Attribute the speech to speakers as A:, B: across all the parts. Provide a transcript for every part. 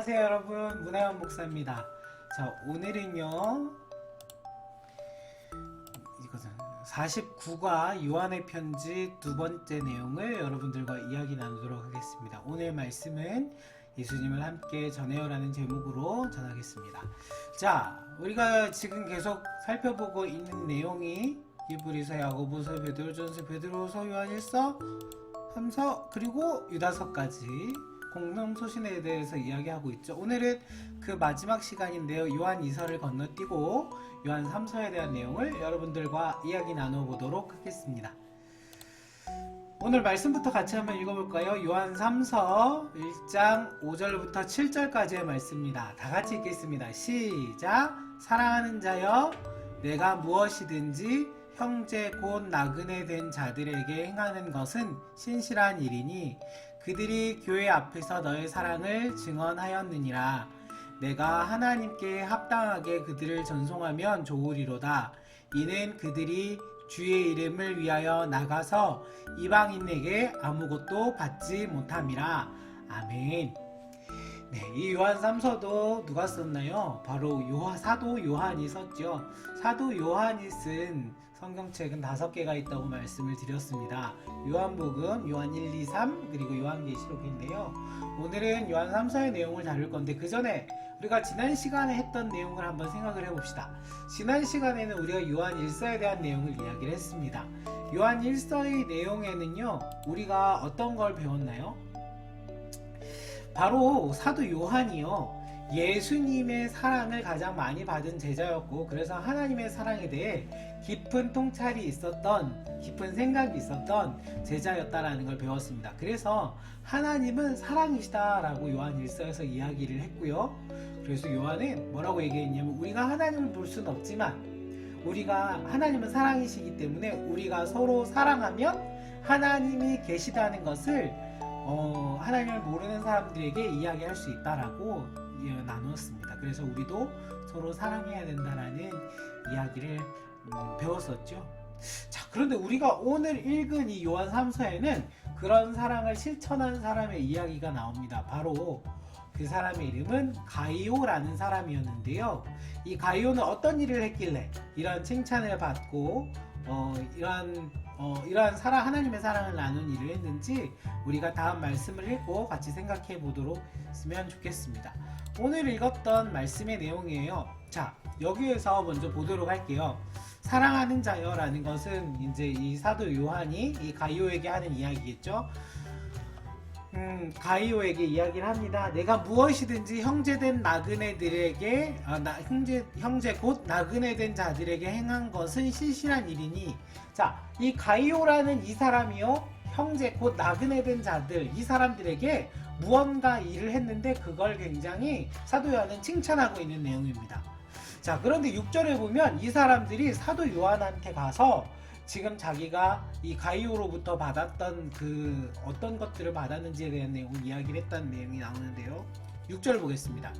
A: 안녕하세요 여러분. 문혜원 목사입니다. 자 오늘은요 이것은 49과 요한의 편지 두 번째 내용을 여러분들과 이야기 나누도록 하겠습니다. 오늘 말씀은 예수님을 함께 전해요 라는 제목으로 전하겠습니다. 자 우리가 지금 계속 살펴보고 있는 내용이 이브리서 야고보서 베드로전서 베드로서 요한일서 3서 그리고 유다서까지 공동 소신에 대해서 이야기하고 있죠. 오늘은 그 마지막 시간인데요. 요한 2서를 건너뛰고 요한 3서에 대한 내용을 여러분들과 이야기 나눠보도록 하겠습니다. 오늘 말씀부터 같이 한번 읽어볼까요? 요한 3서 1장 5절부터 7절까지의 말씀입니다. 다 같이 읽겠습니다. 시작! 사랑하는 자여, 내가 무엇이든지 형제 곧 나그네 된 자들에게 행하는 것은 신실한 일이니 그들이 교회 앞에서 너의 사랑을 증언하였느니라. 내가 하나님께 합당하게 그들을 전송하면 좋으리로다. 이는 그들이 주의 이름을 위하여 나가서 이방인에게 아무것도 받지 못함이라. 아멘. 네, 이 요한 3서도 누가 썼나요? 바로 요한, 사도 요한이 썼죠. 사도 요한이 쓴 성경책은 다섯 개가 있다고 말씀을 드렸습니다. 요한복음, 요한 1, 2, 3, 그리고 요한계시록인데요. 오늘은 요한 3서의 내용을 다룰 건데 그 전에 우리가 지난 시간에 했던 내용을 한번 생각을 해봅시다. 지난 시간에는 우리가 요한 1서에 대한 내용을 이야기를 했습니다. 요한 1서의 내용에는요, 우리가 어떤 걸 배웠나요? 바로 사도 요한이요. 예수님의 사랑을 가장 많이 받은 제자였고, 그래서 하나님의 사랑에 대해 깊은 통찰이 있었던, 깊은 생각이 있었던 제자였다라는 걸 배웠습니다. 그래서 하나님은 사랑이시다라고 요한 1서에서 이야기를 했고요. 그래서 요한은 뭐라고 얘기했냐면, 우리가 하나님을 볼 수는 없지만, 우리가 하나님은 사랑이시기 때문에 우리가 서로 사랑하면 하나님이 계시다는 것을 어, 하나님을 모르는 사람들에게 이야기할 수 있다라고 예, 나누었습니다. 그래서 우리도 서로 사랑해야 된다라는 이야기를 음, 배웠었죠. 자, 그런데 우리가 오늘 읽은 이 요한 3서에는 그런 사랑을 실천한 사람의 이야기가 나옵니다. 바로 그 사람의 이름은 가이오라는 사람이었는데요. 이 가이오는 어떤 일을 했길래 이런 칭찬을 받고 어, 이러한 어, 이러한 사랑 하나님의 사랑을 나눈 일을 했는지 우리가 다음 말씀을 읽고 같이 생각해 보도록 했으면 좋겠습니다. 오늘 읽었던 말씀의 내용이에요. 자, 여기에서 먼저 보도록 할게요. 사랑하는 자여라는 것은 이제 이 사도 요한이 이 가이오에게 하는 이야기겠죠. 음, 가이오에게 이야기를 합니다. 내가 무엇이든지 형제된 나그네들에게 아, 나, 형제 형제 곧 나그네된 자들에게 행한 것은 신실한 일이니 자, 이 가이오라는 이 사람이요 형제 곧 나그네된 자들 이 사람들에게 무언가 일을 했는데 그걸 굉장히 사도 요한은 칭찬하고 있는 내용입니다. 자, 그런데 6절에 보면 이 사람들이 사도 요한한테 가서 지금 자기가 이 가이오로부터 받았던 그 어떤 것들을 받았는지에 대한 내용을 이야기를 했다는 내용이 나오는데요. 6절 보겠습니다.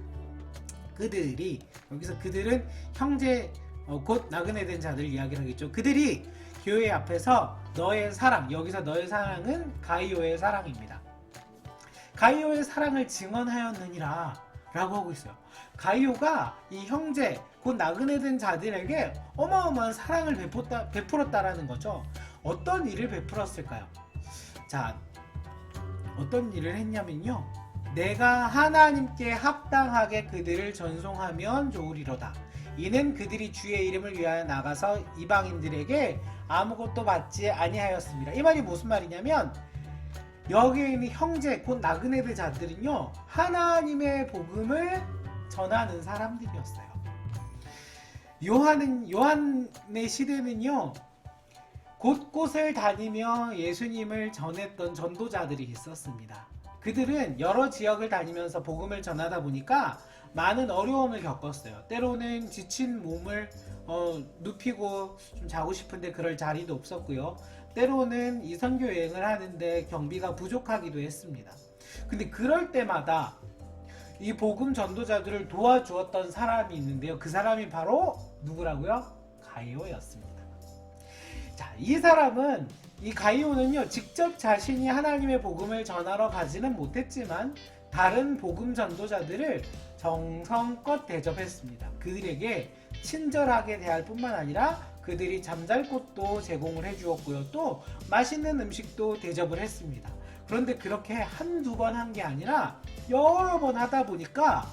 A: 그들이 여기서 그들은 형제 어, 곧 나그네 된 자들 이야기를 하겠죠. 그들이 교회 앞에서 너의 사랑 여기서 너의 사랑은 가이오의 사랑입니다. 가이오의 사랑을 증언하였느니라 라고 하고 있어요. 가이오가 이 형제 곧 나그네 된 자들에게 어마어마한 사랑을 베풀었다, 베풀었다라는 거죠. 어떤 일을 베풀었을까요? 자, 어떤 일을 했냐면요. 내가 하나님께 합당하게 그들을 전송하면 좋으리로다. 이는 그들이 주의 이름을 위하여 나가서 이방인들에게 아무것도 받지 아니하였습니다. 이 말이 무슨 말이냐면 여기에 있는 형제 곧 나그네들 자들은요 하나님의 복음을 전하는 사람들이었어요. 요한은 요한의 시대는요 곳곳을 다니며 예수님을 전했던 전도자들이 있었습니다. 그들은 여러 지역을 다니면서 복음을 전하다 보니까 많은 어려움을 겪었어요. 때로는 지친 몸을 어, 눕히고 좀 자고 싶은데 그럴 자리도 없었고요. 때로는 이 선교 여행을 하는데 경비가 부족하기도 했습니다. 근데 그럴 때마다 이 복음 전도자들을 도와주었던 사람이 있는데요. 그 사람이 바로 누구라고요? 가이오였습니다. 자, 이 사람은 이 가이오는요, 직접 자신이 하나님의 복음을 전하러 가지는 못했지만 다른 복음 전도자들을 정성껏 대접했습니다. 그들에게 친절하게 대할 뿐만 아니라 그들이 잠잘 곳도 제공을 해주었고요. 또 맛있는 음식도 대접을 했습니다. 그런데 그렇게 한두 번 한 게 아니라 여러 번 하다 보니까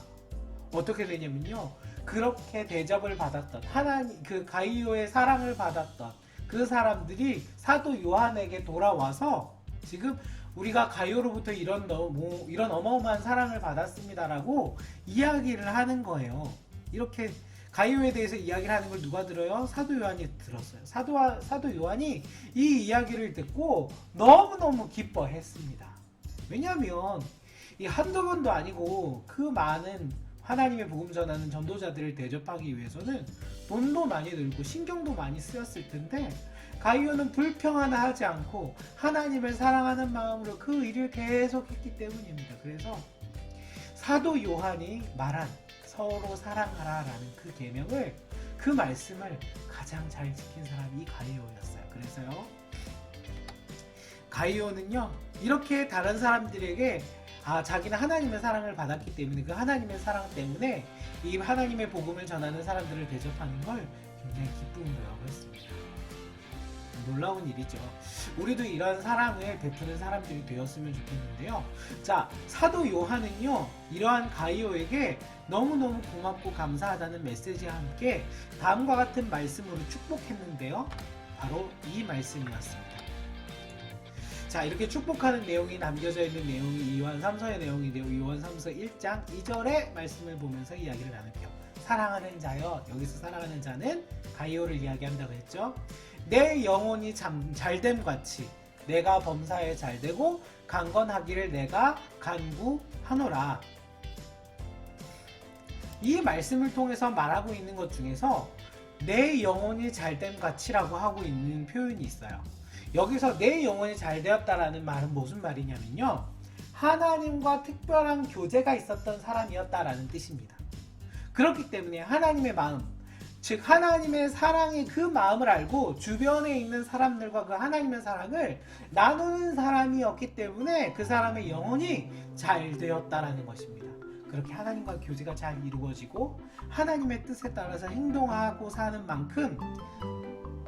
A: 어떻게 되냐면요. 그렇게 대접을 받았던 하나님 그 가이오의 사랑을 받았던 그 사람들이 사도 요한에게 돌아와서 지금 우리가 가이오로부터 이런 너무 이런 어마어마한 사랑을 받았습니다라고 이야기를 하는 거예요. 이렇게 가이오에 대해서 이야기를 하는 걸 누가 들어요? 사도 요한이 들었어요. 사도 사도 요한이 이 이야기를 듣고 너무 너무 기뻐했습니다. 왜냐하면 이 한두 번도 아니고 그 많은 하나님의 복음 전하는 전도자들을 대접하기 위해서는 돈도 많이 들고 신경도 많이 쓰였을 텐데 가이오는 불평 하나 하지 않고 하나님을 사랑하는 마음으로 그 일을 계속했기 때문입니다. 그래서 사도 요한이 말한 서로 사랑하라라는 그 계명을 그 말씀을 가장 잘 지킨 사람이 이 가이오였어요. 그래서요. 가이오는요. 이렇게 다른 사람들에게 아, 자기는 하나님의 사랑을 받았기 때문에 그 하나님의 사랑 때문에 이 하나님의 복음을 전하는 사람들을 대접하는 걸 굉장히 기쁨이라고 했습니다. 놀라운 일이죠. 우리도 이런 사랑을 베푸는 사람들이 되었으면 좋겠는데요. 자, 사도 요한은요, 이러한 가이오에게 너무너무 고맙고 감사하다는 메시지와 함께 다음과 같은 말씀으로 축복했는데요. 바로 이 말씀이었습니다. 자, 이렇게 축복하는 내용이 남겨져 있는 내용이 요한 3서의 내용인데요. 요한 3서 1장 2절의 말씀을 보면서 이야기를 나눌게요. 사랑하는 자여, 여기서 사랑하는 자는 가이오를 이야기한다고 했죠. 내 영혼이 참, 잘됨 같이 내가 범사에 잘되고 강건하기를 내가 간구하노라. 이 말씀을 통해서 말하고 있는 것 중에서 내 영혼이 잘됨 같이라고 하고 있는 표현이 있어요. 여기서 내 영혼이 잘 되었다라는 말은 무슨 말이냐면요. 하나님과 특별한 교제가 있었던 사람이었다라는 뜻입니다. 그렇기 때문에 하나님의 마음, 즉 하나님의 사랑의 그 마음을 알고 주변에 있는 사람들과 그 하나님의 사랑을 나누는 사람이었기 때문에 그 사람의 영혼이 잘 되었다라는 것입니다. 그렇게 하나님과 교제가 잘 이루어지고 하나님의 뜻에 따라서 행동하고 사는 만큼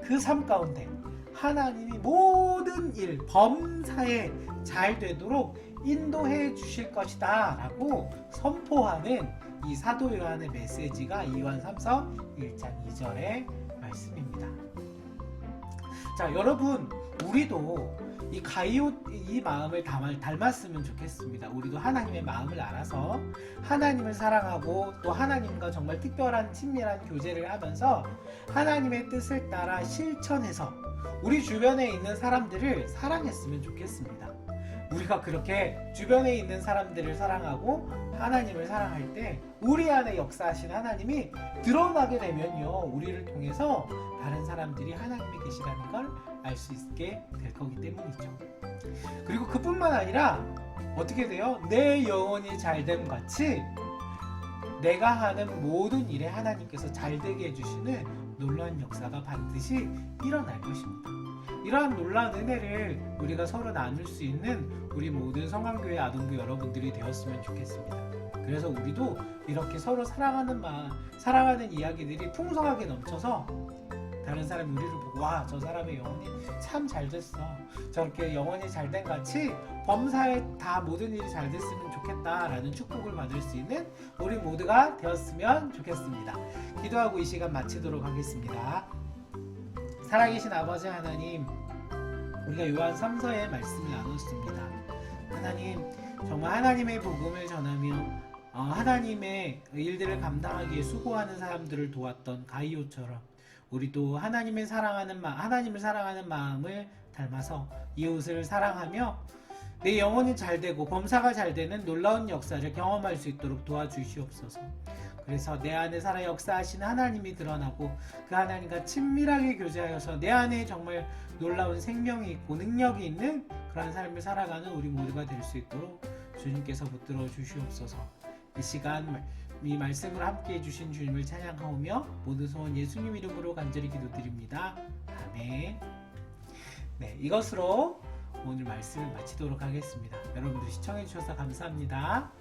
A: 그 삶 가운데 하나님이 모든 일 범사에 잘 되도록 인도해 주실 것이다 라고 선포하는 이 사도 요한의 메시지가 이완 3서 1장 2절의 말씀입니다. 자, 여러분, 우리도 이 가이오 이 마음을 닮- 닮았으면 좋겠습니다. 우리도 하나님의 마음을 알아서 하나님을 사랑하고 또 하나님과 정말 특별한 친밀한 교제를 하면서 하나님의 뜻을 따라 실천해서 우리 주변에 있는 사람들을 사랑했으면 좋겠습니다. 우리가 그렇게 주변에 있는 사람들을 사랑하고 하나님을 사랑할 때 우리 안에 역사하신 하나님이 드러나게 되면요. 우리를 통해서 다른 사람들이 하나님이 계시다는 걸 알 수 있게 될 거기 때문이죠. 그리고 그뿐만 아니라 어떻게 돼요? 내 영혼이 잘됨 같이 내가 하는 모든 일에 하나님께서 잘 되게 해주시는 놀라운 역사가 반드시 일어날 것입니다. 이러한 놀라운 은혜를 우리가 서로 나눌 수 있는 우리 모든 성강교회 아동부 여러분들이 되었으면 좋겠습니다. 그래서 우리도 이렇게 서로 사랑하는 마음, 사랑하는 이야기들이 풍성하게 넘쳐서 다른 사람이 우리를 보고 와 저 사람의 영혼이 참 잘 됐어. 저렇게 영혼이 잘 된 같이 범사에 다 모든 일이 잘 됐으면 좋겠다라는 축복을 받을 수 있는 우리 모두가 되었으면 좋겠습니다. 기도하고 이 시간 마치도록 하겠습니다 살아계신 아버지 하나님 우리가 요한 3서의 말씀을 나눴습니다 하나님 정말 하나님의 복음을 전하며 어, 하나님의 일들을 감당하기 위해 수고하는 사람들을 도왔던 가이오처럼 우리도 하나님을 사랑하는 마, 하나님을 사랑하는 마음을 닮아서 이웃을 사랑하며 내 영혼이 잘 되고 범사가 잘 되는 놀라운 역사를 경험할 수 있도록 도와주시옵소서. 그래서 내 안에 살아 역사하신 하나님이 드러나고 그 하나님과 친밀하게 교제하여서 내 안에 정말 놀라운 생명이 있고 능력이 있는 그런 삶을 살아가는 우리 모두가 될 수 있도록 주님께서 붙들어 주시옵소서. 이 시간 이 말씀을 함께 해주신 주님을 찬양하오며 모든 소원 예수님 이름으로 간절히 기도드립니다. 아멘. 네, 이것으로 오늘 말씀을 마치도록 하겠습니다. 여러분들 시청해주셔서 감사합니다.